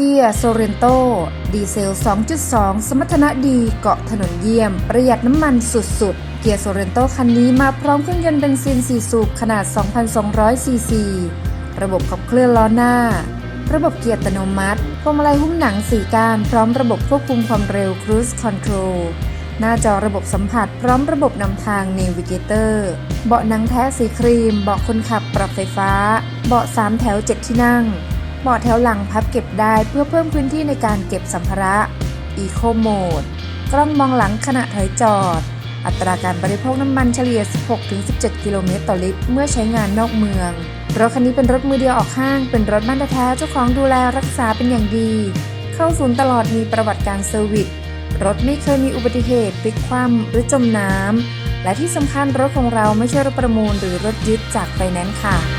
เกียร์โซเรนโต ดีเซล 2.2 สมรรถนะดีเกาะถนนเยี่ยม ประหยัดน้ำมันสุดๆเกียร์โซเรนโตคันนี้มาพร้อมเครื่องยนต์เบนซิน 4 สูบขนาด 2,200 ซีซี ระบบขับเคลื่อนล้อหน้า ระบบเกียร์อัตโนมัติพวงมาลัยหุ้มหนังสีกานพร้อมระบบควบคุมความเร็ว Cruise Control หน้าจอระบบสัมผัสพร้อมระบบนำทาง Navigator เบาะหนังแท้สีครีม เบาะคนขับปรับไฟฟ้า เบาะ3แถว 7 ที่นั่ง เบาะแถวหลังพับเก็บได้เพื่อเพิ่มพื้นที่ในการเก็บสัมภาระ Eco Mode กล้องมองหลังขณะถอยจอด อัตราการบริโภคน้ำมันเฉลี่ย 16-17 กิโลเมตรต่อลิตร เมื่อใช้งานนอกเมือง รถคันนี้เป็นรถมือเดียวออกห้าง เป็นรถบ้านแท้เจ้าของดูแลรักษาเป็นอย่างดี เข้าศูนย์ตลอดมีประวัติการเซอร์วิส รถไม่เคยมีอุบัติเหตุพลิกคว่ำหรือจมน้ำและที่สำคัญรถของเราไม่ใช่รถประมูลหรือรถยึดจากไฟแนนซ์ค่ะ